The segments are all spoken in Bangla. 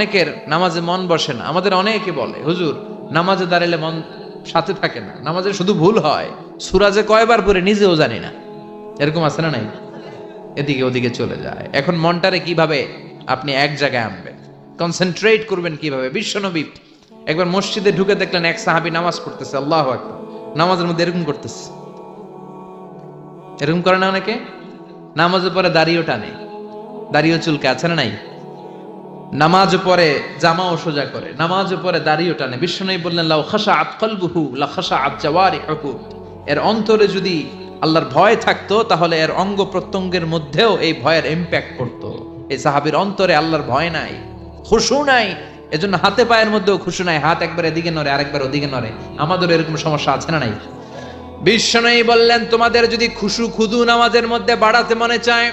অনেকের নামাজে মন বসে না। আমাদের অনেকে বলে, হুজুর, নামাজে দাঁড়ালে মন সাথে থাকে না। নামাজে শুধু ভুল হয়। সুরাজে কয়বার পরে নিজেও জানি না। এরকম আছে না নাই? এদিকে ওদিকে চলে যায়। এখন মনটারে কীভাবে আপনি এক জায়গায় আনবেন? কনসেন্ট্রেট করবেন কীভাবে? বিশ্বনবী একবার মসজিদে ঢুকে দেখলেন, এক সাহাবী নামাজ পড়তেছে। আল্লাহ আকবার। নামাজের মধ্যে এরকম করতেছে। এরকম করে না অনেকে? নামাজের পরে দাড়িও টানে। দাড়িও চুলকে আছে না নাই? নামাজ পরে জামাও সোজা করে, নামাজ পরে দাড়িও টানে। বিষ্ণু বললেন, লাউ খাসা আত কলবুহু লা খাসা আত জাওয়ারিহু এর অন্তরে যদি আল্লাহর ভয় থাকতো, তাহলে এর অঙ্গ প্রত্যঙ্গের মধ্যেও এই ভয়ের ইম্প্যাক্ট পড়তো। এই সাহাবীর অন্তরে আল্লাহর ভয় নাই, খুশু নাই। এজন্য হাতে পায়ের মধ্যেও খুশু নাই, হাত একবার এদিকে নড়ে, আরেকবার ওদিকে নড়ে। আমাদের এরকম সমস্যা আছে না নাই? বিষ্ণু বললেন, তোমাদের যদি খুশু খুদু নামাজের মধ্যে বাড়াতে মনে চায়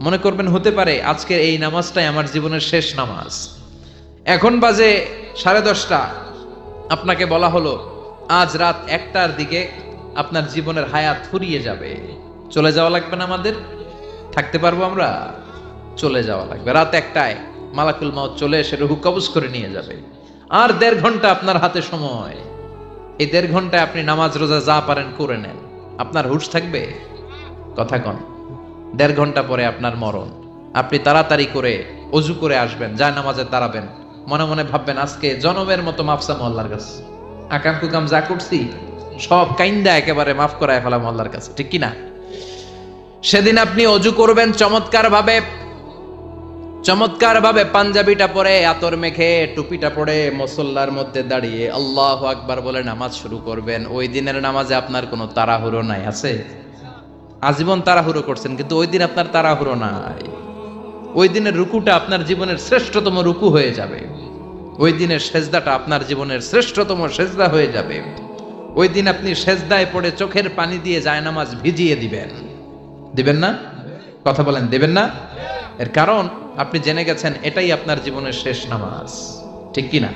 মনে করবেন, হতে পারে আজকের এই নামাজটাই আমার জীবনের শেষ নামাজ। এখন বাজে সাড়ে দশটা। আপনাকে বলা হলো, আজ রাত একটার দিকে আপনার জীবনের হায়াত ফুরিয়ে যাবে। চলে যাওয়া লাগবে না আমাদের? থাকতে পারব আমরা? চলে যাওয়া লাগবে। রাত একটায় মালাকুল মাউত চলে এসে রুহু কবজ করে নিয়ে যাবে। আর দেড় ঘণ্টা আপনার হাতে সময়। এই দেড় ঘন্টায় আপনি নামাজ রোজা যা পারেন করে নেন। আপনার হুশ থাকবে? কথা কন। দেড় ঘণ্টা পরে আপনার মরণ। আপনি তাড়াতাড়ি করে অজু করে আসবেন, যা নামাজে দাঁড়াবেন মনে মনে ভাববেন, আজকে জনমের মতো মাফসাম আল্লাহর কাছে। আকাম কুকাম যা করছি, সব কাইন্দা একেবারে মাফ করায় ফেলাম আল্লাহর কাছে। ঠিক কিনা? সেদিন আপনি অজু করবেন চমৎকার ভাবে চমৎকার ভাবে পাঞ্জাবিটা পরে, আতর মেখে টুপিটা পরে মুসল্লার মধ্যে দাঁড়িয়ে আল্লাহ আকবার বলে নামাজ শুরু করবেন। ওই দিনের নামাজে আপনার কোনো তাড়াহুড়ো নাই, আছে? আজীবন তাড়াহুড়ো করছেন, কিন্তু ওই দিন আপনার তাড়াহুড়ো নাই। ওই দিনের রুকুটা আপনার জীবনের শ্রেষ্ঠতম রুকু হয়ে যাবে। ওই দিনের সেজদাটা আপনার জীবনের শ্রেষ্ঠতম সেজদা হয়ে যাবে। ওই দিন আপনি সেজদায় পড়ে চোখের পানি দিয়ে জায়নামাজ ভিজিয়ে দিবেন। দিবেন না? কথা বলেন, দেবেন না? এর কারণ, আপনি জেনে গেছেন, এটাই আপনার জীবনের শেষ নামাজ। ঠিক কি না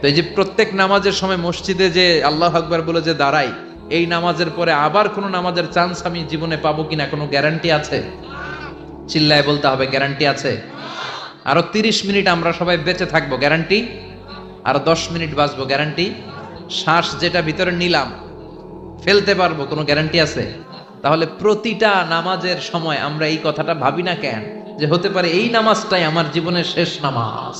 তো এই যে প্রত্যেক নামাজের সময় মসজিদে যে আল্লাহ আকবার বলে যে দাঁড়াই এই নামাজের পরে আবার কোনো নামাজের চান্স আমি জীবনে পাবো কিনা কোনো গ্যারান্টি আছে? চিল্লায় বলতে হবে গ্যারান্টি আছে। আরও তিরিশ মিনিট আমরা সবাই বেঁচে থাকব গ্যারান্টি আর দশ মিনিট বাঁচবো গ্যারান্টি শ্বাস যেটা ভিতরে নিলাম, ফেলতে পারব, কোনো গ্যারান্টি আছে? তাহলে প্রতিটা নামাজের সময় আমরা এই কথাটা ভাবি না কেন? যে হতে পারে এই নামাজটাই আমার জীবনের শেষ নামাজ।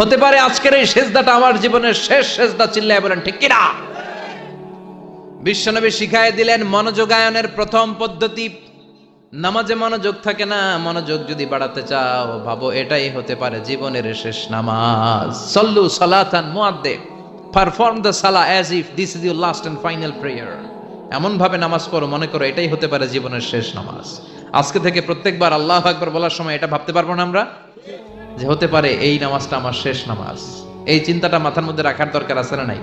হতে পারে আজকের এই সেজদাটা আমার জীবনের শেষ সেজদা, চিল্লায় বলেন, ঠিক কিনা? বিশ্বনবী শিখায় দিলেন, মনোযোগায়নের প্রথম পদ্ধতি, নামাজে মনোযোগ থাকে না, মনোযোগ যদি বাড়াতে চাও, ভাবো এটাই হতে পারে জীবনের শেষ নামাজ। সল্লু সালাতান পারফর্ম দ্য সালা as if this is your last and final prayer এমন ভাবে নামাজ পড়ো, মনে করো এটাই হতে পারে জীবনের শেষ নামাজ। আজকে থেকে প্রত্যেকবার আল্লাহ একবার বলার সময় এটা ভাবতে পারব না আমরা? যে হতে পারে এই নামাজটা আমার শেষ নামাজ। এই চিন্তাটা মাথার মধ্যে রাখার দরকার আছে না নাই?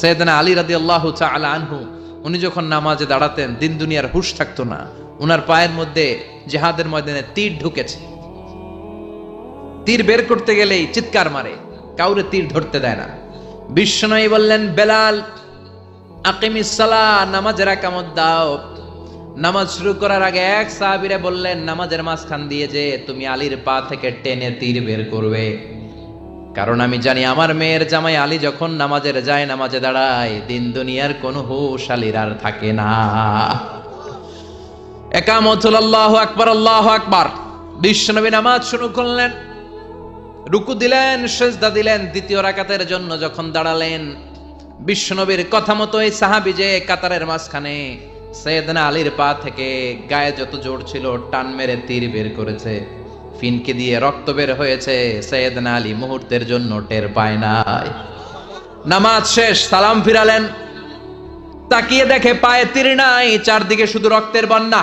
সৈয়দনা আলী রাদি আল্লাহ আলা আনহু, উনি যখন নামাজে দাঁড়াতেন, দিন দুনিয়ার হুশ থাকতো না। উনার পায়ের মধ্যে জেহাদের ময়দানে তীর ঢুকেছে। তীর বের করতে গেলেই চিৎকার মারে, কাউরে তীর ধরতে দেয় না। বিশ্বনয়ী বললেন, বেলাল আকিমিসালা নামাজের একামত দাও। নামাজ শুরু করার আগে এক সাহাবিরে বললেন, নামাজের মাঝখান দিয়ে যে তুমি আলীর পা থেকে টেনে তীর বের করবে। কারণ আমি জানি আমার মেয়ের জামাই আলী যখন নামাজের যায়, নামাজে দাঁড়ায়, দিন দুনিয়ার কোনো হুশ আলীর আর থাকে না। একামতুল আল্লাহ আকবার আল্লাহ আকবার। বিশ্বনবী নামাজ শুরু করলেন, রুকু দিলেন, সেজদা দিলেন, দ্বিতীয় রাকাতের জন্য যখন দাঁড়ালেন, বিশ্বনবীর কথা মতো এই সাহাবি যে কাতারের মাঝখানে সৈয়দনা আলীর পা থেকে গায়ে যত জোর ছিল টান মেরে তীর বের করেছে। ফিনকে দিয়ে রক্ত বের হয়েছে, সৈয়দনা আলী মুহূর্তের জন্য টের পায় নাই। নামাজ শেষ, সালাম ফিরালেন। তাকিয়ে দেখে পায়ে তীর নাই, চারদিকে শুধু রক্তের বন্যা।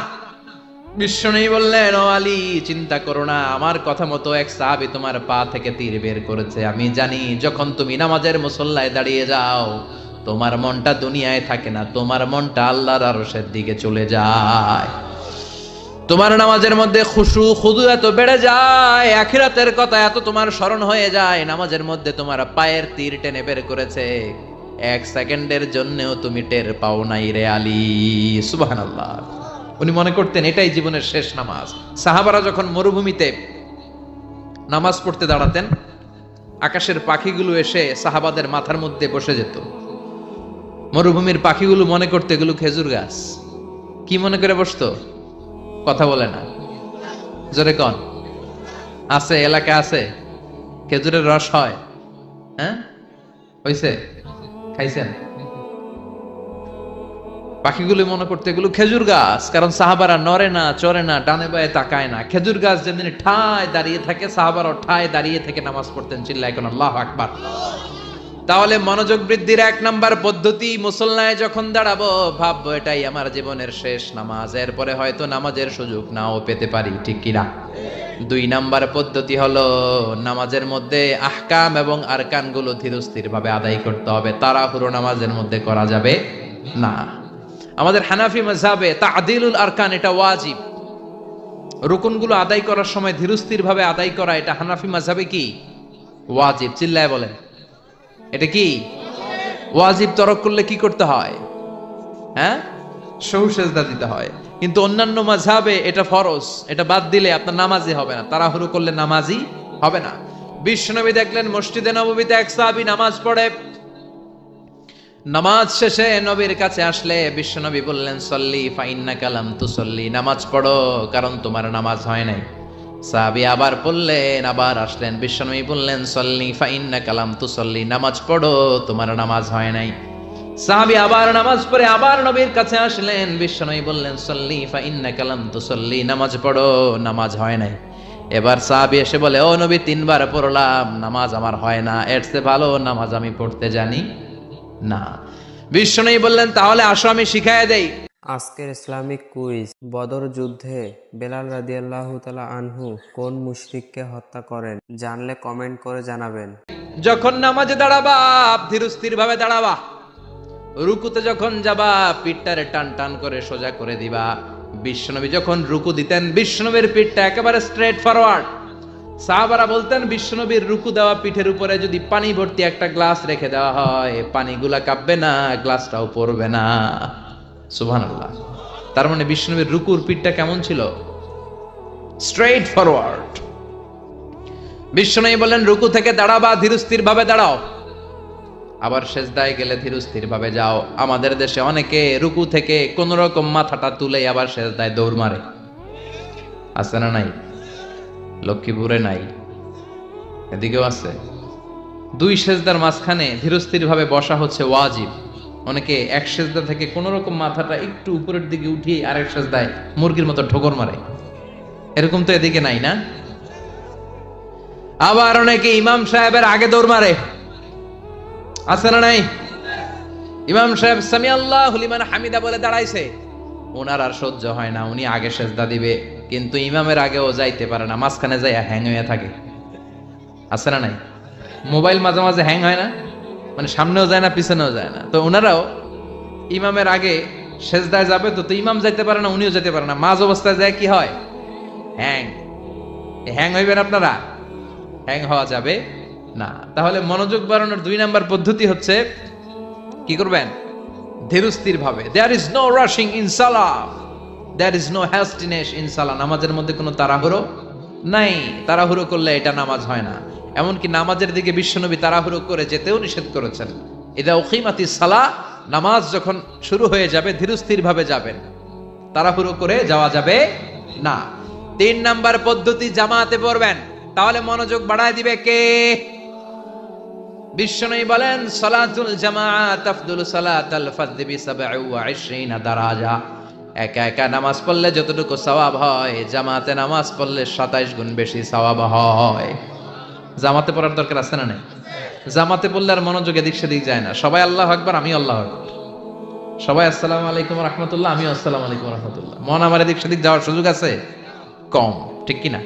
বিশ্বনেই বললেন, ও আলী, চিন্তা করো না, আমার কথা মতো এক সাহাবি তোমার পা থেকে তীর বের করেছে। আমি জানি, যখন তুমি নামাজের মুসল্লায় দাঁড়িয়ে যাও, তোমার মনটা দুনিয়ায় থাকে না, তোমার মনটা আল্লাহর আরশের দিকে চলে যায়। তোমার নামাজের মধ্যে খুশু, খুদু এত বেড়ে যায়, আখিরাতের কথা এত তোমার স্মরণ হয়ে যায়, নামাজের মধ্যে তোমার পায়ের তীর টেনে বের করেছে। এক সেকেন্ডের জন্যও তুমি টের পাও নাই রে আলী। সুবহানাল্লাহ। উনি মনে করতেন এটাই জীবনের শেষ নামাজ। সাহাবারা যখন মরুভূমিতে নামাজ পড়তে দাঁড়াতেন, আকাশের পাখিগুলো এসে সাহাবাদের মাথার মধ্যে বসে যেত। মরুভূমির পাখিগুলো মনে করতে, এগুলো খেজুর গাছ। কি মনে করে বসতো? কথা বলে না। জোরে কন। আছে, এলাকা আছে, খেজুরের রস হয়। হ্যাঁ? হইছে? খাইছেন? পাখিগুলো মনে করতে এগুলো খেজুর গাছ, কারণ সাহাবারা নরে না চরে না, ডানে বায়ে তাকায় না। খেজুর গাছ যেদিন ঠায় দাঁড়িয়ে থাকে সাহাবারা ঠায় দাঁড়িয়ে থেকে নামাজ পড়তেন চিল্লা এখন আল্লাহ আকবার। তাহলে মনোযোগ বৃদ্ধির এক নাম্বার পদ্ধতি, মুসল্লায় যখন দাঁড়াবো, ভাববো এটাই আমার জীবনের শেষ নামাজ। এরপরে হয়তো নামাজের সুযোগ নাও পেতে পারি, ঠিক কিনা? দুই নাম্বার পদ্ধতি হলো, নামাজের মধ্যে আহকাম এবং আরকানগুলো ধীরস্থির ভাবে আদায় করতে হবে। তাড়াহুড়ো নামাজের মধ্যে করা যাবে না। আমাদের হানাফি মজাবে তাদিলুল আরকান, এটা ওয়াজিব। রুকুনগুলো আদায় করার সময় ধীরস্থির ভাবে আদায় করা, এটা হানাফি মাঝাবে কি? ওয়াজিব। চিল্লায় বলেন। এটা কি? ওয়াজিব তরক করলে কি করতে হয়? হ্যাঁ? সহু সেজদা দিতে হয়। কিন্তু অন্যান্য মাঝাবে এটা ফরজ, এটা বাদ দিলে আপনার নামাজি হবে না, তাড়াহুড়ো করলে নামাজি হবে না। বিশ্বনবী দেখলেন, মসজিদে নবমীতে এক সাহাবী নামাজ পড়ে। নামাজ শেষে নবীর কাছে আসলে বিশ্বনবী বললেন, সল্লি ফাইন্না কালাম তু সল্লি নামাজ পড়ো, কারণ তোমার নামাজ হয় নাই। সাহাবি আবার পড়লেন আবার আসলেন। বিশ্বনবী বললেন, সল্লি, ফাইন্না কালাম তু সল্লি নামাজ পড়ো, তোমার নামাজ হয় নাই। সাহাবি আবার নামাজ পড়ে আবার নবীর কাছে আসলেন। বিশ্বনবী বললেন, সল্লি, ফাইন্না কালাম তু সল্লি নামাজ পড়ো, নামাজ হয় নাই। এবার সাহাবি এসে বলে, ও নবী, তিনবার পড়লাম, নামাজ আমার হয় না, এর চেয়ে ভালো নামাজ আমি পড়তে জানি না। বিশ্বনবী বললেন, তাহলে আসো, আমি শিখায় দেই। আজকের ইসলামিক কুইজ, বদর যুদ্ধে বেলাল রাদিয়াল্লাহু তাআলা আনহু কোন মুশরিককে হত্যা করেন, জানলে কমেন্ট করে জানাবেন। যখন নামাজে দাঁড়াবা ধীরস্থির ভাবে দাঁড়াবা। রুকুতে যখন যাবা, পিঠটারে টান টান করে সোজা করে দিবা। বিশ্বনবী যখন রুকু দিতেন, বিশ্বনবীর পিঠটা একেবারে স্ট্রেট ফরওয়ার্ড সাহাবারা বলতেন, বিশ্বনবীর রুকু দেওয়া পিঠের উপরে যদি পানি ভর্তি একটা গ্লাস রেখে দেওয়া হয়, পানিগুলা কাঁপবে না, গ্লাসটাও পড়বে না। সুবহানাল্লাহ। তার মানে বিশ্বনবীর রুকুর পিঠটা কেমন ছিল? স্ট্রেট ফরওয়ার্ড বিশ্বনবী বললেন, রুকু থেকে দাঁড়াবা, ধীরস্থির ভাবে দাঁড়াও। আবার সেজদায় গেলে ধীরস্থির ভাবে যাও। আমাদের দেশে অনেকে রুকু থেকে কোন রকম মাথাটা তুলে আবার সেজদায় দৌড় মারে। আছে না নাই? লক্ষ্মীপুরে নাই। এদিকেও আছে। দুই সেজদার মাঝখানে ধীরস্থির ভাবে বসা হচ্ছে ওয়াজিব। অনেকে এক সেজদা থেকে কোন রকম মাথাটা একটু উপরের দিকে উঠিয়ে আরেক সেজদায় মুরগির মতো ঠোকর মারে। এরকম তো এদিকে নাই না? আবার অনেকে ইমাম সাহেবের আগে দৌড় মারে। আছে না নাই? ইমাম সাহেব সামি আল্লাহ হুলিমান হামিদা বলে দাঁড়াইছে। ওনার আর সহ্য হয় না, উনি আগে সেজদা দিবে, কিন্তু ইমামের আগেও যাইতে পারে না, মাঝখানে যাই হ্যাং হয়ে থাকে। আছে না নাই? মোবাইল মাঝে মাঝে হ্যাং হয় না? মানে সামনেও যায় না, পিছনেও যায় না। তো ওনারাও ইমামের আগে সেজদায় যাবে, তো তো ইমাম যাইতে পারে না, উনিও যেতে পারে না। মাঝ অবস্থায় যায়, কি হয়? হ্যাং। হ্যাং হইবেন আপনারা? হ্যাং হওয়া যাবে না। তাহলে মনোযোগ বাড়ানোর দুই নাম্বার পদ্ধতি হচ্ছে, কি করবেন? ধীরস্থির ভাবে there is no rushing in Salah there is no hastiness in সালাহ নামাজের মধ্যে কোনো তাড়াহুড়ো নাই। তাড়াহুড়ো করলে এটা নামাজ হয় না। এমনকি নামাজের দিকে বিশ্বনবী তাড়াহুড়ো করে যেতেও নিষেধ করেছেন। এটা ওখিমাতি সালা, নামাজ যখন শুরু হয়ে যাবে ধীরস্থির ভাবে যাবেন। তাড়াহুড়ো করে যাওয়া যাবে না। তিন নাম্বার পদ্ধতি, জামাতে পড়বেন। তাহলে মনোযোগ বাড়ায় দিবে কে? বিশ্বনবী বলেন, সালাতুল জামাআত আফদুল সালাতাল ফাদ্দি বি 27 দারাজা। একা একা নামাজ পড়লে যতটুকু সওয়াব হয়, জামাতে নামাজ পড়লে 27 গুণ বেশি সওয়াব হয়। জামাতে পড়ার দরকার আছে না নাই? জামাতে পড়লে আর মনোযোগ এদিক সেদিক যায় না। সবাই আল্লাহ আকবার আমি আল্লাহ আকবার। সবাই আসসালামু আলাইকুম রহমতুল্লাহ, আমিও আসসালামু আলাইকুম রহমতুল্লাহ। মন আমার এদিক সেদিক যাওয়ার সুযোগ আছে? কম, ঠিক কিনা?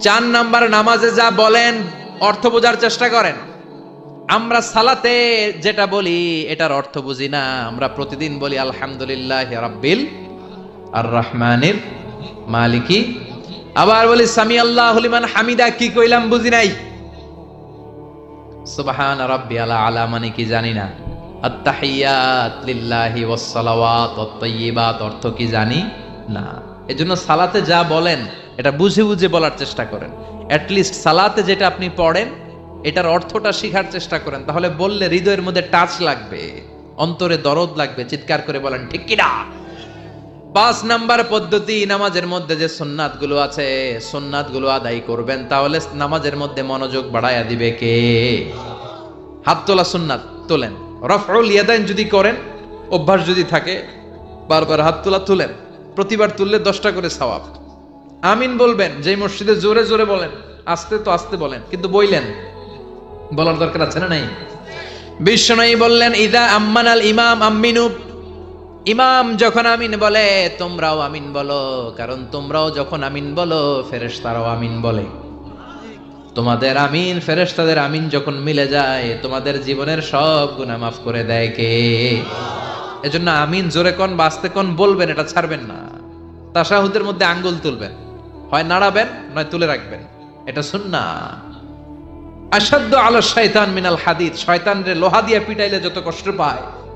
চার নাম্বার, নামাজে যা বলেন, অর্থ বোঝার চেষ্টা করেন। আমরা সালাতে যেটা বলি, এটার অর্থ বুঝি না। আমরা প্রতিদিন বলি, আলহামদুলিল্লাহ রাব্বিল আর রহমানির মালিকি আবার বলি সামি আল্লাহ লিমান হামিদা কি কইলাম বুঝি নাই? সুবহান রাব্বি আলা আলা মানে কি জানি না। আত্তাহিয়াত লিল্লাহি ওয়াস সালাওয়াত ওয়াত তাইয়্যিবাত অর্থ কি জানি না। এজন্য সালাতে যা বলেন, এটা বুঝে বুঝে বলার চেষ্টা করেন। অ্যাট লিস্ট সালাতে যেটা আপনি পড়েন, এটার অর্থটা শেখার চেষ্টা করেন। তাহলে বললে হৃদয়ের মধ্যে টাচ লাগবে, অন্তরে দরদ লাগবে, চিৎকার করে বলেন, ঠিক কিনা পাঁচ নাম্বার পদ্ধতি নামাজের মধ্যে যে সুন্নাতগুলো আছে সুন্নাতগুলো আদায় করবেন, তাহলে নামাজের মধ্যে মনোযোগ বাড়ায়া দিবে কে? হাত তোলা সুন্নাত তোলেন। রফউল ইয়াদাইন যদি করেন, অভ্যাস যদি থাকে বারবার হাত তোলা তুলেন। প্রতিবার তুললে দশটা করে সওয়াব। আমিন বলবেন, যেই মসজিদে জোরে জোরে বলেন, আস্তে তো আস্তে বলেন, কিন্তু বইলেন। বলার দরকার আছে না নাই? বিশ্ব বিশ্বনয়ী বললেন, ইদা আম্মান আল ইমাম, আম্মিনু ইমাম যখন আমিন বলে, তোমরাও আমিন বলো, কারণ তোমরাও যখন আমিন বলো, ফেরেশতারাও আমিন বলে। তোমাদের আমিন, ফেরেশতাদের আমিন যখন মিলে যায়, তোমাদের জীবনের সব গুনাহ মাফ করে দেয় কে? এজন্য আমিন জোরে কোন, বাঁচতে কোন বলবেন, এটা ছাড়বেন না। তাশাহুদের মধ্যে আঙ্গুল তুলবেন। হয় নাড়াবেন, নয় তুলে রাখবেন। এটা সুন্না আসাধ্য আলো শয়তান মিনাল হাদিদ। শয়তান রে লোহা দিয়ে পিটাইলে যত কষ্ট পায়।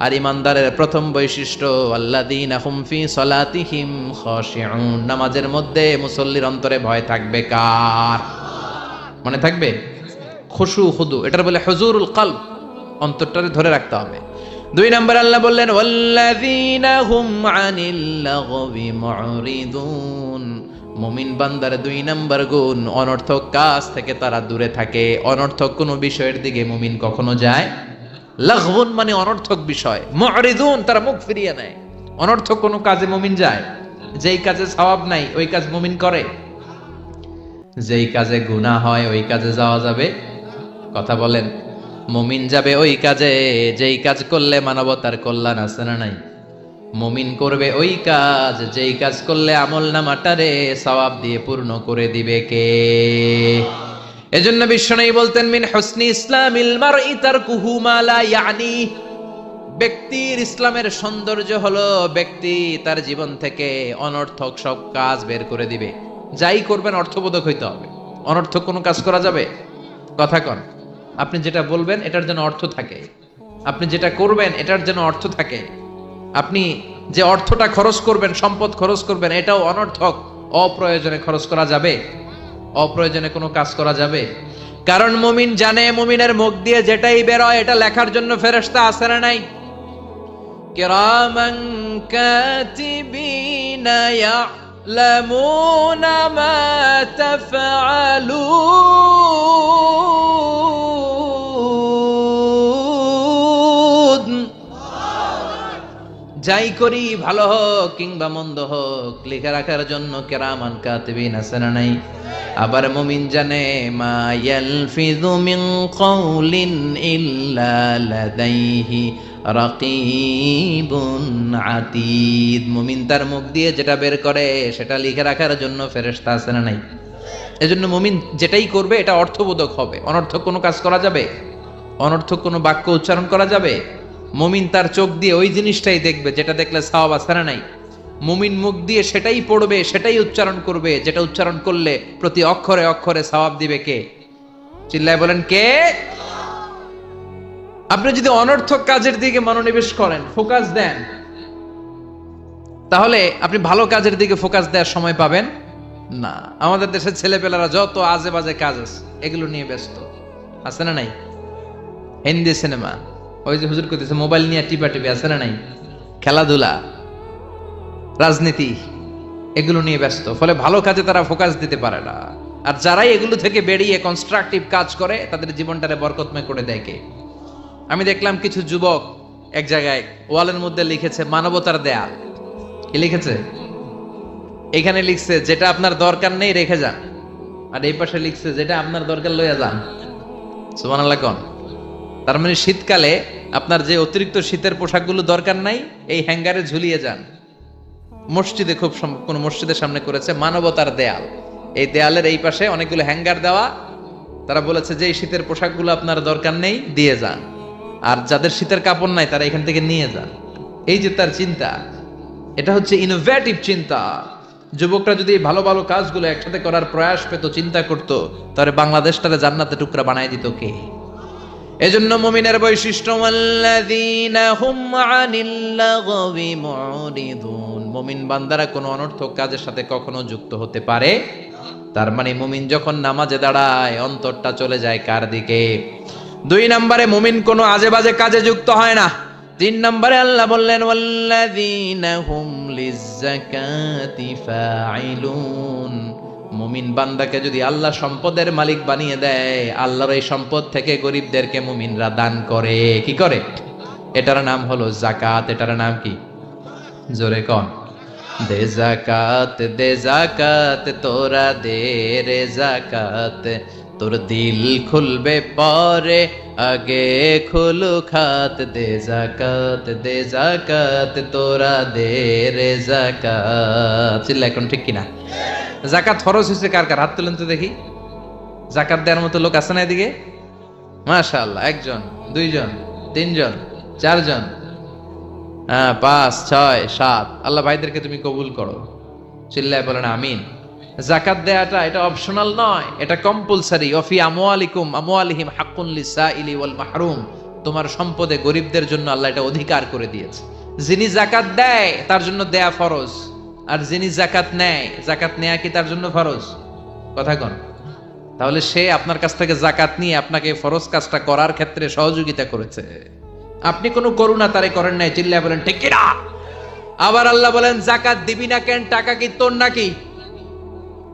আর ইমানদারের প্রথম বৈশিষ্ট্য, আল্লাযীনা হুম ফি সলাতিহিম খাশিউন। নামাজের মধ্যে মুসল্লির অন্তরে ভয় থাকবে কার? মনে থাকবে? খুশু, খুদু। এটার বলে হুজুরুল কলব। অন্তরটারে ধরে রাখতে হবে। দুই নম্বর আল্লাহ বললেন, ওয়াল্লাযীনা হুম আনিল লাগবি মুরিদুন মুমিন বান্দার দুই নম্বর গুণ, অনর্থক কাজ থেকে তারা দূরে থাকে। অনর্থক কোনো বিষয়ের দিকে মুমিন কখনো যায় লাগবুন মানে অনর্থক বিষয়। মুরিদুন, তারা মুখ ফিরিয়ে নেয়। অনর্থক কোনো কাজে মুমিন যায়। যেই কাজে সওয়াব নাই, ওই কাজ মুমিন করে। যেই কাজে গুনাহ হয়, ওই কাজে যাওয়া যাবে। কথা বলেন, মুমিন যাবে ওই কাজে, যেই কাজ করলে মানবতার কল্যাণ আছে না নাই? মুমিন করবে ওই কাজ, যেই কাজ করলে আমল নামাটারে সওয়াব দিয়ে পূর্ণ করে দিবে কে? এজন্য বিশ্বনবী বলতেন, মিন হুসনি ইসলামিল মারই ইতার মা লা ইয়ানি। ব্যক্তির ইসলামের সৌন্দর্য হলো ব্যক্তি তার জীবন থেকে অনর্থক সব কাজ বের করে দিবে। যাই করবেন, অর্থবোধক হইতে হবে। অনর্থক কোনো কাজ করা যাবে? কথা কন। আপনি যেটা বলবেন, এটার যেন অর্থ থাকে। আপনি যেটা করবেন, এটার যেন অর্থ থাকে। আপনি যে অর্থটা খরচ করবেন, সম্পদ খরচ করবেন, এটাও অনর্থক, অপ্রয়োজনে খরচ করা যাবে। অপ্রয়োজনে কোনো কাজ করা যাবে? কারণ মুমিন জানে, মুমিনের মুখ দিয়ে যেটাই বেরোয়, এটা লেখার জন্য ফেরস্তা আসে না নাই? কিরামান কাতিবিনা ইয়ালামুনা মা তাফআলুন। যাই করি ভালো হোক কিংবা মন্দ হোক, লিখে রাখার জন্য কেরামান কাতিবিন আছে না নাই? আবার মুমিন জানে, মা ইয়ালফিযু মিন কওলিন ইল্লা লাদাইহি রাকিবুন আতীদ। মুমিন তার মুখ দিয়ে যেটা বের করে, সেটা লিখে রাখার জন্য ফেরেশতা আছে না নাই? এজন্য মুমিন যেটাই করবে, এটা অর্থবোধক হবে। অনর্থক কোনো কাজ করা যাবে? অনর্থক কোনো বাক্য উচ্চারণ করা যাবে? মুমিন তার চোখ দিয়ে ওই জিনিসটাই দেখবে, যেটা দেখলে আছে না নাই। মুমিন মুখ দিয়ে সেটাই পড়বে, সেটাই উচ্চারণ করবে, যেটা উচ্চারণ করলে প্রতি অক্ষরে অক্ষরে সওয়াব দিবে কে? চিল্লায় বলেন, কে? আপনি যদি অনর্থক কাজের দিকে মনোনিবেশ করেন ফোকাস দেন। তাহলে আপনি ভালো কাজের দিকে ফোকাস দেওয়ার সময় পাবেন? না। আমাদের দেশের ছেলেপেলারা যত আজে বাজে কাজ আছে, এগুলো নিয়ে ব্যস্ত। আছে না নাই? হিন্দি সিনেমা। ওই যে হুজুর করতেছে মোবাইল নিয়ে টিপা টিপি, আছে না নাই? খেলাধুলা, রাজনীতি, এগুলো নিয়ে ব্যস্ত। ফলে ভালো কাজে তারা ফোকাস দিতে পারে না। আর যারাই এগুলো থেকে বেরিয়ে কনস্ট্রাকটিভ কাজ করে, তাদের জীবনটারে বরকতময় করে দেয় আমি দেখলাম কিছু যুবক এক জায়গায় ওয়ালের মধ্যে লিখেছে, মানবতার দেয়াল। কি লিখেছে? এখানে লিখছে, যেটা আপনার দরকার নেই, রেখে যান। আর এই পাশে লিখছে, যেটা আপনার দরকার লইয়া যান। সুমান আল্লাহ তার মানে শীতকালে আপনার যে অতিরিক্ত শীতের পোশাকগুলো দরকার নাই, এই হ্যাঙ্গারে ঝুলিয়ে যান। মসজিদে খুব কোন মসজিদের সামনে করেছে মানবতার দেয়াল। এই দেয়ালের এই পাশে অনেকগুলো হ্যাঙ্গার দেওয়া। তারা বলেছে যে এই শীতের পোশাকগুলো আপনার দরকার নেই, দিয়ে যান। আর যাদের শীতের কাপড় নাই, তারা এখান থেকে নিয়ে যান। এই যে তার চিন্তা, এটা হচ্ছে ইনোভেটিভ চিন্তা। যুবকরা যদি ভালো ভালো কাজগুলো একসাথে করার প্রয়াস পেত, চিন্তা করতো, তাহলে বাংলাদেশটারে জান্নাতে টুকরা বানায় দিত কে? এজন্য মুমিনের বৈশিষ্ট্য মুমিন বান্দারা কোনো অনর্থক কাজের সাথে কখনো যুক্ত হতে পারে তার মানে মুমিন যখন নামাজে দাঁড়ায়, অন্তরটা চলে যায় কার দিকে? দুই নম্বরে, মুমিন কোনো আজে বাজে কাজে যুক্ত হয় না। তিন নম্বরে আল্লাহ বললেন, ওয়াল্লাযীনা হুম লিজ্জাকাতি ফাইলুন মুমিন বান্দাকে যদি আল্লাহ সম্পদের মালিক বানিয়ে দেয়, আল্লাহর এই সম্পদ থেকে গরিবদেরকে মুমিনরা দান করে। কি করে? এটার নাম হলো জাকাত এটার নাম কি? জোরে কন। দে জাকাত দে জাকাত তোরা দে রে জাকাত তোর দিল খুলবে পরে, আগে খুলু খাত দে জাকাত দে জাকাত তোরা দে রে জাকাত চিল্লা, এখন ঠিক কিনা? জাকাত ফরজ হয়েছে কার কার? হাত তুলেন তো দেখি। জাকাত দেওয়ার মতো লোক আছে না এদিকে? মাশাআল্লাহ, একজন, দুইজন, তিনজন, চারজন। হ্যাঁ পাঁচ, ছয়, সাত। আল্লাহ ভাইদেরকে তুমি কবুল করো। চিল্লায় বলেন আমিন। জাকাত দেয়াটা এটা অপশনাল নয়, এটা কম্পালসারি অফি আমওয়ালিকুম, আমওয়ালিহিম হাক্কুন লিসাইলি ওয়াল মাহরুম। তোমার সম্পদে গরিবদের জন্য আল্লাহ এটা অধিকার করে দিয়েছে। যিনি জাকাত দেয়, তার জন্য দেয়া ফরজ। আর যিনি জাকাত নেয় জাকাত নেয়া কি তার জন্য ফরজ? কথা কন। তাহলে সে আপনার কাছ থেকে জাকাত নিয়ে আপনাকে ফরজ কাজটা করার ক্ষেত্রে সহযোগিতা করেছে। আপনি কোনো করুণা তারে করেন নাই চিল্লা বলেন, ঠিক কিনা? আবার আল্লাহ বলেন জাকাত দিবি না কেন, টাকা কি তোর নাকি?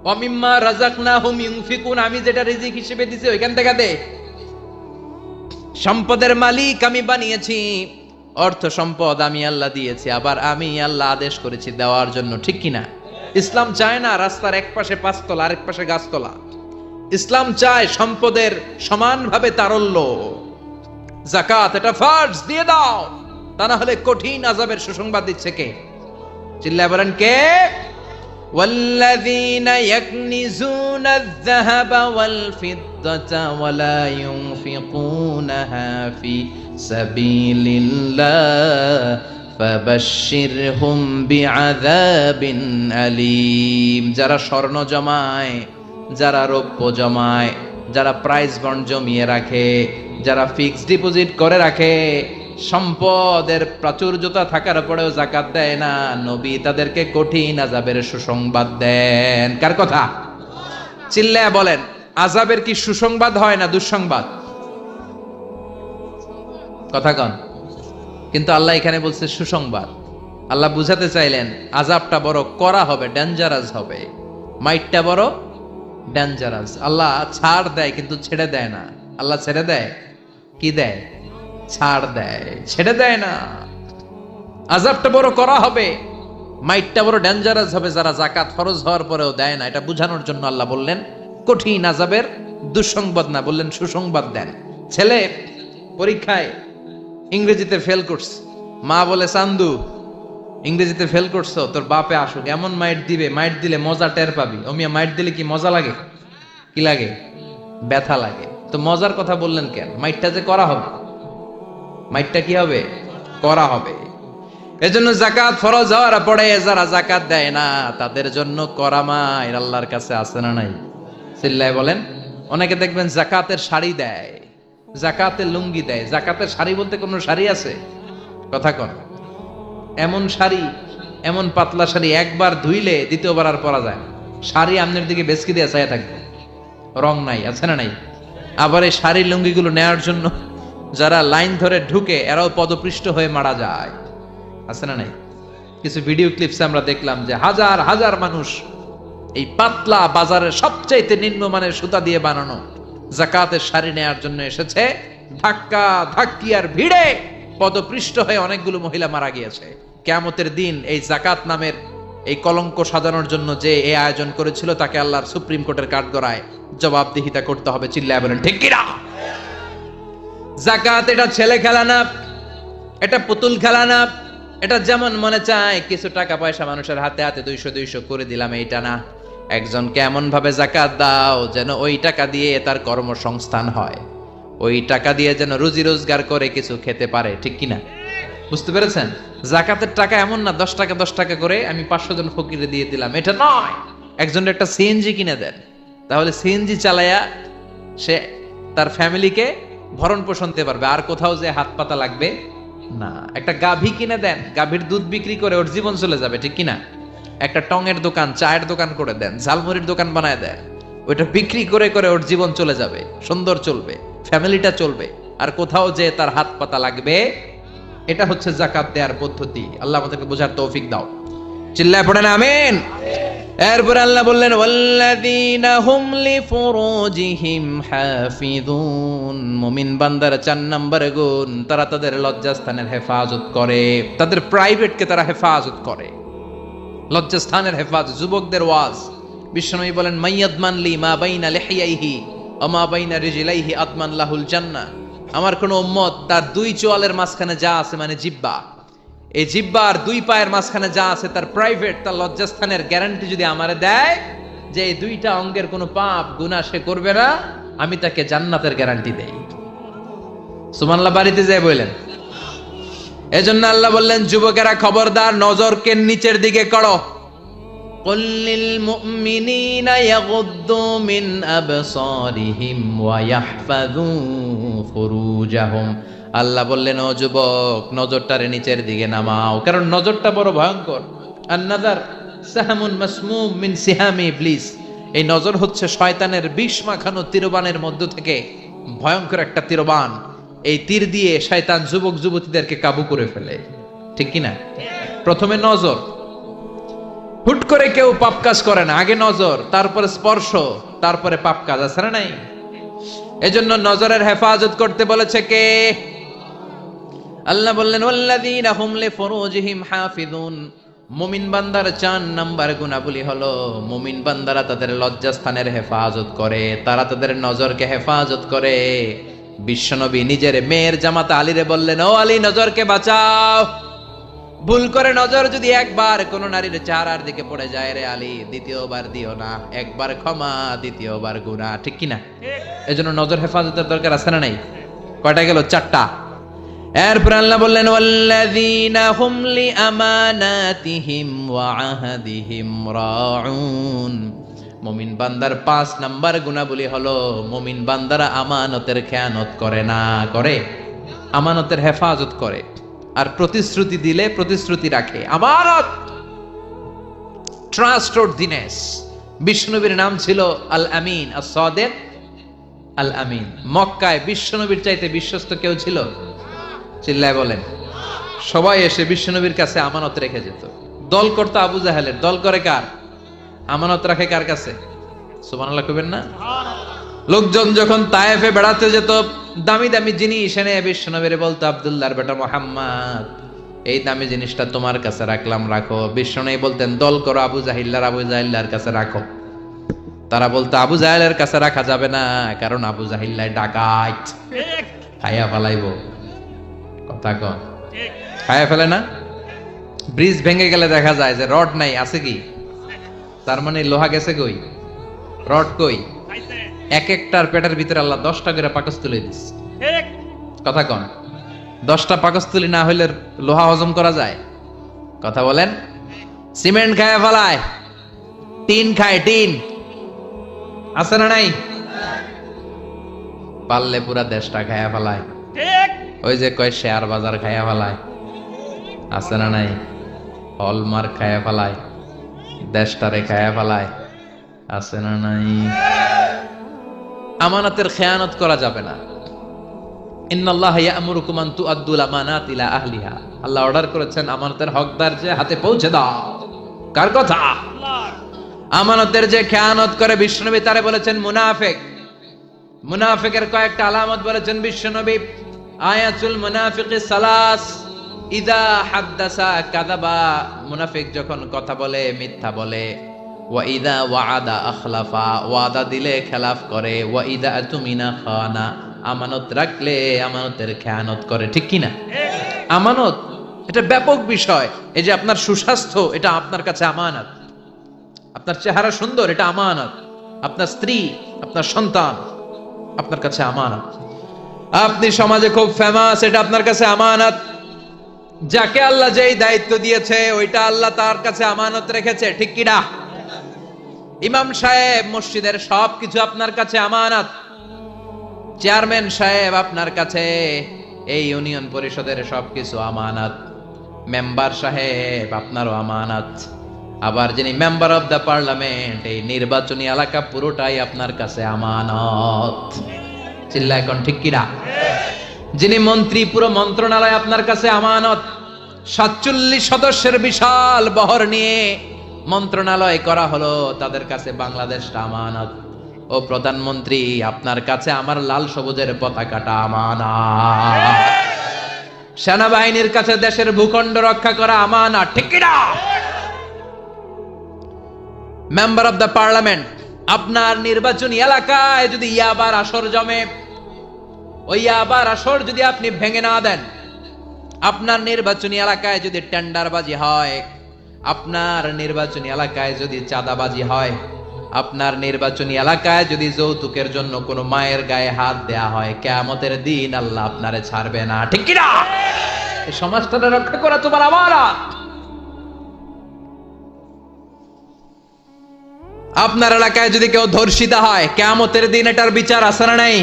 অমিম্মা রাজাকনাহুম ইউনফিকুন, আমি যেটা রিজিক হিসেবে দিছি ওইখান থেকে দে। সম্পদের মালিক আমি বানিয়েছি, অর্থ সম্পদ আমি আল্লাহ দিয়েছি, আবার আমি আল্লাহ আদেশ করেছি দেওয়ার জন্য, ঠিক কিনা? ইসলাম চায় না রাস্তার এক পাশে পাঁচতলা, আরেক পাশে গাছতলা। ইসলাম চায় সম্পদের সমানভাবে তারল্য। জাকাত এটা ফার্জ, দিয়ে দাও। তা না হলে কঠিন আজাবের সুসংবাদ দিচ্ছে কে? চিল্লা বলেন, কে? والذين يكنزون الذهب والفضة ولا ينفقونها في سبيل الله فبشرهم بعذاب أليم যারা স্বর্ণ জমায় যারা রৌপ্য জমায় যারা প্রাইজ বন্ড জমিয়ে রাখে যারা ফিক্সড ডিপোজিট করে রাখে সম্পদের প্রাচুর্যতা থাকার পরেও জাকাত দেয় না। নবী তাদেরকে কঠিন আজাবের সুসংবাদ দেন। কার কথা? চিল্লায়া বলেন আজাবের কি সুসংবাদ হয় না দুঃসংবাদ? কথা কন। কিন্তু আল্লাহ এখানে বলছে সুসংবাদ। আল্লাহ বুঝাতে চাইলেন আজাবটা বড় করা হবে ডেঞ্জারাস হবে। মাইটটা বড় ডেঞ্জারাস আল্লাহ ছাড় দেয়, কিন্তু ছেড়ে দেয় না। আল্লাহ ছেড়ে দেয়? কি দেয়? ছাড় দেয়, ছেড়ে দেয় না। আজাবটা বড় করা হবে, মাইটটা বড় ডেঞ্জারাস হবে, যারা জাকাত ফরজ হওয়ার পরেও দেয় না। এটা বুঝানোর জন্য আল্লাহ বললেন, কঠিন আজাবের দুঃসংবাদ না, বললেন সুসংবাদ দেন। ছেলে পরীক্ষায় ইংরেজিতে ফেল করছে। মা বলে, চান্দু, ইংরেজিতে ফেল করছ, তোর বাপে আসুক, এমন মাইট দিবে, মাইট দিলে মজা টের পাবি। অমিয়া মাইট দিলে কি মজা লাগে? কি লাগে? ব্যথা লাগে। তো মজার কথা বললেন কেন? মাইটটা যে করা হবে। মাইটটা কি হবে? করা হবে। এজন্য জাকাত ফরজ হওয়ার পরে যারা জাকাত দেয় না, তাদের জন্য করা মায়ের আল্লাহর কাছে আছে না নাই? চিল্লায় বলেন, অনেকে দেখবেন জাকাতের শাড়ি দেয় জাকাতের লুঙ্গি দেয়। জাকাতের শাড়ি বলতে কোনো শাড়ি আছে? কথা কন। এমন শাড়ি, এমন পাতলা শাড়ি একবার ধুইলে দ্বিতীয়বার আর পরা যায় শাড়ি আমনের দিকে বেসকি দিয়ে চাই থাকবে। রং নাই, আছে না নাই? আবার এই শাড়ির লুঙ্গিগুলো নেওয়ার জন্য যারা লাইন ধরে ঢুকে এরাও পদপৃষ্ট হয়ে মারা যায়। আছে না নাই? কিছু ভিডিও ক্লিপস আমরা দেখলাম যে হাজার হাজার মানুষ এই পাতলা বাজারের সবচাইতে নিম্নমানের সুতা দিয়ে বানানো জাকাতের শাড়ি নেয়ার জন্য এসেছে। ধাক্কা, ধাক্কি আর ভিড়ে পদপৃষ্ট হয়ে অনেকগুলো মহিলা মারা গিয়েছে। কেয়ামতের দিন এই জাকাত নামের এই কলঙ্ক সাজানোর জন্য যে এ আয়োজন করেছিল, তাকে আল্লাহর সুপ্রিম কোর্টের কাঠগড়ায় জবাবদিহিতা করতে হবে। চিল্লায় বলেন, ঠিক কিনা জাকাত, এটা ছেলে খেলা না, এটা পুতুল খেলা না। এটা যেমন মনে চায়, কিছু টাকা পয়সা মানুষের হাতে হাতে দুইশো দুইশো করে দিলাম এইটা না। একজনকে এমন ভাবে জাকাত দাও যেন ওই টাকা দিয়ে তার কর্মসংস্থান হয়। ওই টাকা দিয়ে যেন রুজি রোজগার করে কিছু খেতে পারে, ঠিক কিনা? বুঝতে পেরেছেন? জাকাতের টাকা এমন না, দশ টাকা দশ টাকা করে আমি পাঁচশো জন ফকিরে দিয়ে দিলাম, এটা নয়। একজনের একটা সিএনজি কিনে দেন। তাহলে সিএনজি চালায়া সে তার ফ্যামিলিকে ভরণ পোষণ দিতে পারবে। আর কোথাও যে হাত পাতা লাগবে, না। একটা গাভী কিনে দেন, গাভীর দুধ বিক্রি করে ওর জীবন চলে যাবে, ঠিক কিনা? একটা টঙের দোকান, চায়ের দোকান করে দেন, ঝালমুড়ির দোকান বানায় দেন ওইটা বিক্রি করে করে ওর জীবন চলে যাবে, সুন্দর চলবে, ফ্যামিলিটা চলবে। আর কোথাও যে তার হাত পাতা লাগবে, এটা হচ্ছে জাকাত দেওয়ার পদ্ধতি। আল্লাহ আমাদেরকে বোঝার তৌফিক দাও। চিল্লায় পড়েন, আমিন। এরপর আল্লাহ বললেন, ওয়াল্লাযীনা হুম লিফুরুজিহিম হাফিযুন। মুমিন বান্দার চার নম্বর গুণ, তারা তাদের লজ্জাস্থানের হেফাজত করে। তাদের প্রাইভেটকে তারা হেফাজত করে। লজ্জাস্থানের হেফাজত, যুবকদের ওয়াজ। বিশ্বনবী বলেন মাইয়াদমান মানলি মা বাইনা লিহিয়াইহি ওয়া মা বাইনা রিজলাইহি আদমান লাহুল জান্নাহ। আমার কোন উম্মত তার দুই চোয়ালের মাঝখানে যা আছে মানে জিব্বা। এই জিব্বার দুই পায়ের মাঝখানে যা আছে তার প্রাইভেট তার লজ্জাস্থানের গ্যারান্টি যদি আমারে দেয় যে এই দুইটা অঙ্গের কোনো পাপ গুণা সে করবে না, আমি তাকে জান্নাতের গ্যারান্টি দেই। সুমানলা বাড়িতে যাই বললেন এজন্য আল্লাহ বললেন, যুবকেরা খবরদার, নজরকে নিচের দিকে করো। কল্লিল মুমিনিনা ইয়াগুদ্দু মিন আবসারিহিম ওয়া ইয়াহফাযু ফুরুজাহুম আল্লাহ বললেন, ও যুবক, নজরটারে নিচের দিকে নামাও, কারণ নজরটা বড় ভয়ঙ্কর। আন্নাদার সাহামুন মাসমুম মিন সিহামি ইবলিস। এই নজর হচ্ছে শয়তানের বিষ মাখানো তীরবানের মধ্য থেকে ভয়ঙ্কর একটা তীরবান। এই তীর দিয়ে শয়তান যুবক যুবতীদেরকে কাবু করে ফেলে। ঠিক কি না প্রথমে নজর। হুট করে কেউ পাপ কাজ করে না, আগে নজর, তারপরে স্পর্শ, তারপরে পাপ কাজ, আছে না নাই? এজন্য নজরের হেফাজত করতে বলেছে কে? আল্লাহ বললেন ওয়াল্লাযীনা হুম লিফুরুজিহিম হাফিজুন মুমিন বান্দার চার নাম্বার গুণাবলী হলো মুমিন বান্দারা তাদের লজ্জাস্থানের হেফাজত করে তারা তাদের নজরকে হেফাজত করে। বিশ্বনবী নিজের মেয়ের জামাতা আলীরে বললেন ও আলী নজরকে বাঁচাও। ভুল করে নজর যদি একবার কোন নারীর চেহারার দিকে পড়ে যায় রে আলী দ্বিতীয়বার দিও না। একবার ক্ষমা দ্বিতীয়বার গুণা ঠিক কিনা? এজন্য নজর হেফাজতের দরকার আছে না নাই? কয়টা গেল? চারটা। এরপর আল্লাহ বললেন, ওয়াল্লাযীনা হুম লিআমানাতিহিম ওয়া আহাদিহিম রাউন। মুমিন বান্দার পাঁচ নাম্বার গুণাবলী হলো, মুমিন বান্দারা আমানতের খেয়ানত করে না, করে। আমানতের হেফাজত করে। আর প্রতিশ্রুতি দিলে প্রতিশ্রুতি রাখে। আমানত! ট্রাস্ট দিনেশ বিষ্ণুবীর নাম ছিল আল আমিন আর সদেক আল আমিন মক্কায় বিশ্বনবীর চাইতে বিশ্বস্ত কেউ ছিল? চিল্লায় বলেন সবাই এসে বিশ্বনবীর কাছে আমানত রেখে যেত। দল করতো আবু জাহেলের দল করে কার? আমানত রাখে কার কাছে? সুবহানাল্লাহ কইবেন না? লোকজন যখন তায়েফে বেড়াতে যেত দামি দামি জিনিস এনে বিশ্বনবীরে বলতো আবদুল্লাহর বেটা মোহাম্মদ এই দামি জিনিসটা তোমার কাছে রাখলাম রাখো। বিশ্বনবী বলতেন দল করো আবু জাহিল্লার আবু জাহিল্লার কাছে রাখো। তারা বলতো আবু জাহেলের কাছে রাখা যাবে না কারণ আবু জাহিল্লায় ডাকাত। খাইয়া ফেলাইব। কথা কন খাইয়া ফেলে না? ব্রিজ ভেঙে গেলে দেখা যায় যে রড নাই, আছে কি? তার মানে লোহা গেছে কই? রড কই? এক একটার পেটের ভিতরে আল্লাহ দশটা করে পাকস্থলী দিস কথা কন। দশটা পাকস্থলী না হইলে লোহা হজম করা যায়? কথা বলেন। সিমেন্ট খায় ফেলায়। টিন খায়, টিন। আছে না নাই? পারলে পুরা দেশটা খায়া ফেলায়। ওই যে কয় শেয়ার বাজার খায়া ফেলায়? আছে না নাই? হলমার্ক খায়া ফেলায়। দেশটারে খায়া ফেলায়। আছে না নাই? আমানাতের খেয়ানত করা যাবে না। আল্লাহ অর্ডার করেছেন আমানতের হকদার যে হাতে পৌঁছে দাও। কার কথা? আমানতের যে খেয়ানত করে বিশ্বনবী, তারে বলেছেন মুনাফেক। মুনাফিকের কয়েকটা আলামত বলেছেন বিশ্বনবী। আয়াতুল মুনাফিকি সালাস। ইদা হাদ্দাসা কাদাবা মুনাফিক যখন কথা বলে, মিথ্যা বলে, ওয়া ইদা ওয়াদা আখলাফা, ওয়াদা দিলে খেলাফ করে, ওয়া ইদা তুমিনা খানা, আমানত রাখলে আমানতের খেয়ানত করে, ঠিক কি না আমানত, এটা ব্যাপক বিষয়। এই যে আপনার সুস্বাস্থ্য, এটা আপনার কাছে আমানত। আপনার চেহারা সুন্দর, এটা আমানত। আপনার স্ত্রী, আপনার সন্তান, আপনার কাছে আমানত। আপনি সমাজে খুব ফেমাস এটা আপনার কাছে আমানত। যাকে আল্লাহ যেই দায়িত্ব দিয়েছে, ওইটা আল্লাহ তার কাছে আমানত রেখেছে, ঠিক কিনা ইমাম সাহেব, মসজিদের সব কিছু আপনার কাছে আমানত। চেয়ারম্যান সাহেব, আপনার কাছে এই ইউনিয়ন পরিষদের সবকিছু আমানত। মেম্বার সাহেব, আপনারও আমানত। আবার যিনি মেম্বার অফ দ্য পার্লামেন্ট, এই নির্বাচনী এলাকা পুরোটাই আপনার কাছে আমানত। চিল্লা এখন, ঠিক কিনা? যিনি মন্ত্রী, পুরো মন্ত্রণালয় আপনার কাছে আমানত। সাতচল্লিশ সদস্যের বিশাল বহর নিয়ে মন্ত্রণালয় করা হলো তাদের কাছে বাংলাদেশটা আমানত। ও প্রধানমন্ত্রী, আপনার কাছে আমার লাল সবুজের পতাকাটা আমানত। সেনাবাহিনীর কাছে দেশের ভূখণ্ড রক্ষা করা আমানা ঠিক মেম্বার অফ দ্য পার্লামেন্ট আপনার নির্বাচনী এলাকায় যদি ইয়াবার আসর জমে ওই আবার আসর যদি আপনি ভেঙে না দেন, আপনার নির্বাচনী এলাকায় যদি টেন্ডারবাজি হয়, আপনার নির্বাচনী এলাকায় যদি চাঁদাবাজি হয়, আপনার নির্বাচনী এলাকায় যদি যৌতুকের জন্য কোনো মায়ের গায়ে হাত দেয়া হয়, কেয়ামতের দিন আল্লাহ আপনারে ছাড়বে না। ঠিক কিনা? এই সমাজটা রক্ষা করা তোমার আমার আপনার এলাকায় যদি কেউ ধর্ষিতা হয়, কেয়ামতের দিন এটার বিচার না নাই?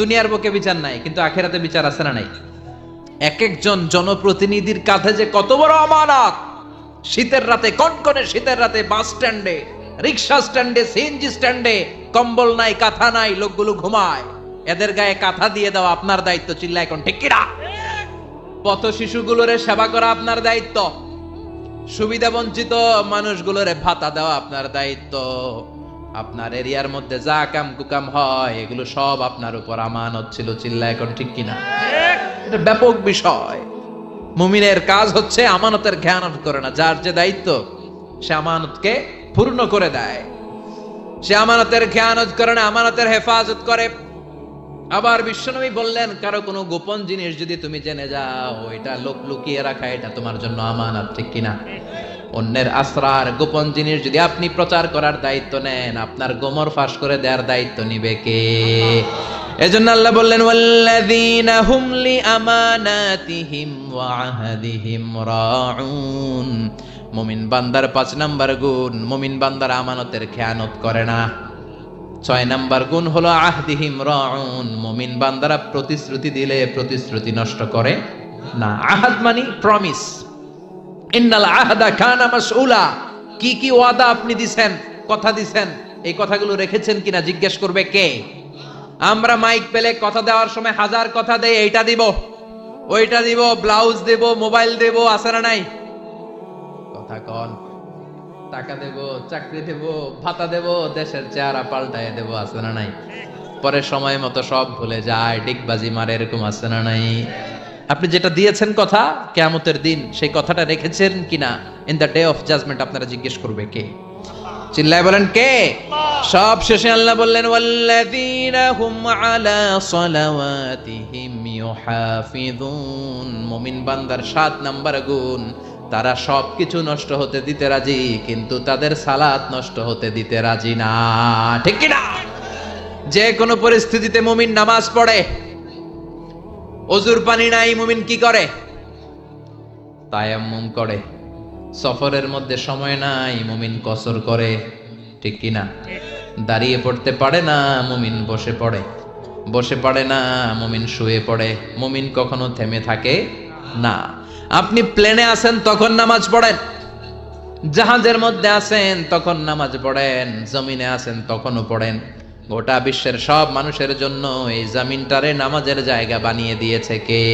দুনিয়ার বুকে বিচার নাই, কিন্তু আখেরাতে বিচার আছে না নাই? এক একজন জনপ্রতিনিধির কাঁধে যে কত বড় আমানত, শীতের রাতে, কনকনে শীতের রাতে বাস স্ট্যান্ডে, রিক্সা স্ট্যান্ডে, সিএনজি স্ট্যান্ডে, কম্বল নাই, কাঁথা নাই, লোকগুলো ঘুমায়। এদের গায়ে কাঁথা দিয়ে দেওয়া আপনার দায়িত্ব চিল্লা এখন ঠিক কিনা? পথ শিশুগুলোরে সেবা করা আপনার দায়িত্ব। সুবিধা বঞ্চিত মানুষগুলোরে ভাতা দেওয়া আপনার দায়িত্ব। আপনার এরিয়ার মধ্যে যা কাম কুকাম হয়, এগুলো সব আপনার উপর আমানত ছিল চিল্লা এখন ঠিক কিনা? এটা ব্যাপক বিষয়। মুমিনের কাজ হচ্ছে আমানতের খেয়ানত করে না। যার যে দায়িত্ব, সে আমানতকে পূর্ণ করে দেয়। সে আমানতের খেয়ানত করে না, আমানতের হেফাজত করে। আবার বিশ্বনবী বললেন, কারও কোনো গোপন জিনিস যদি তুমি জেনে যাও, এটা লোক লুকিয়ে রাখা, এটা তোমার জন্য আমানত, ঠিক কিনা? অন্যের আশ্রার, গোপন জিনিস যদি আপনি প্রচার করার দায়িত্ব নেন, আপনার গোমর ফাঁস করে দেওয়ার দায়িত্ব নিবে কে? এজন্য আল্লাহ বললেন, ওয়াল্লাযীনা হুম লিআমানাতিহিম ওয়া আহদিহিম রাউন। মুমিন বান্দার পাঁচ নাম্বার গুণ, মুমিন বান্দার আমানতের খেয়ানত করে না। ছয় নাম্বার গুণ হলো আহদিহিম রাউন, মুমিন বান্দারা প্রতিশ্রুতি দিলে প্রতিশ্রুতি নষ্ট করে না। আহাদ মানি প্রমিস ইন্নাল আহদা কানা মাসউলা। কি কি ওয়াদা আপনি দিছেন, কথা দিছেন, এই কথাগুলো রেখেছেন কিনা জিজ্ঞেস করবে কে? আমরা মাইক পেলে কথা দেওয়ার সময় হাজার কথা দেই, এইটা দিব, ওইটা দিব, ব্লাউজ দেব, মোবাইল দেব, আছে না নাই? কথা কন। টাকা দেব, চাকরি দেব, ভাতা দেব, দেশের চেহারা পাল্টায় দেব, আছে না নাই? পরে সময় মতো সব ভুলে যায়, ডিগবাজি মারে, এরকম আছে না নাই? আপনি যেটা দিয়েছেন কথা, কেয়ামতের দিন সেই কথাটা রেখেছেন কিনা? In the day of judgement আপনারা জিজ্ঞেস করবে কে? চিল্লায় বলেন কে? সব শেষে আল্লাহ বললেন, ওয়াল্লাযীনা হুম আলা সালাওয়াতিহিম ইউহাফিযুন। মুমিন বান্দার সাত নাম্বার গুণ। তারা সব কিছু নষ্ট হতে দিতে রাজি, কিন্তু তাদের সালাত নষ্ট হতে দিতে রাজি না। ঠিক কি না যে কোনো পরিস্থিতিতে মুমিন নামাজ পড়ে, অজুর পানি নাই, মুমিন কি করে? তায়াম্মুম করে। সফরের মধ্যে সময় নাই, মুমিন কসর করে। ঠিক কি না দাঁড়িয়ে পড়তে পারে না, মুমিন বসে পড়ে। বসে পড়ে না, মুমিন শুয়ে পড়ে। মুমিন কখনো থেমে থাকে না। আপনি প্লেনে আছেন, তখন নামাজ পড়েন। জাহাজের মধ্যে আছেন, তখন নামাজ পড়েন। জমিনে আছেন, তখনও পড়েন। গোটা বিশ্বের সব মানুষের জন্য এই জমিনটারে নামাজের জায়গা বানিয়ে দিয়েছে কে?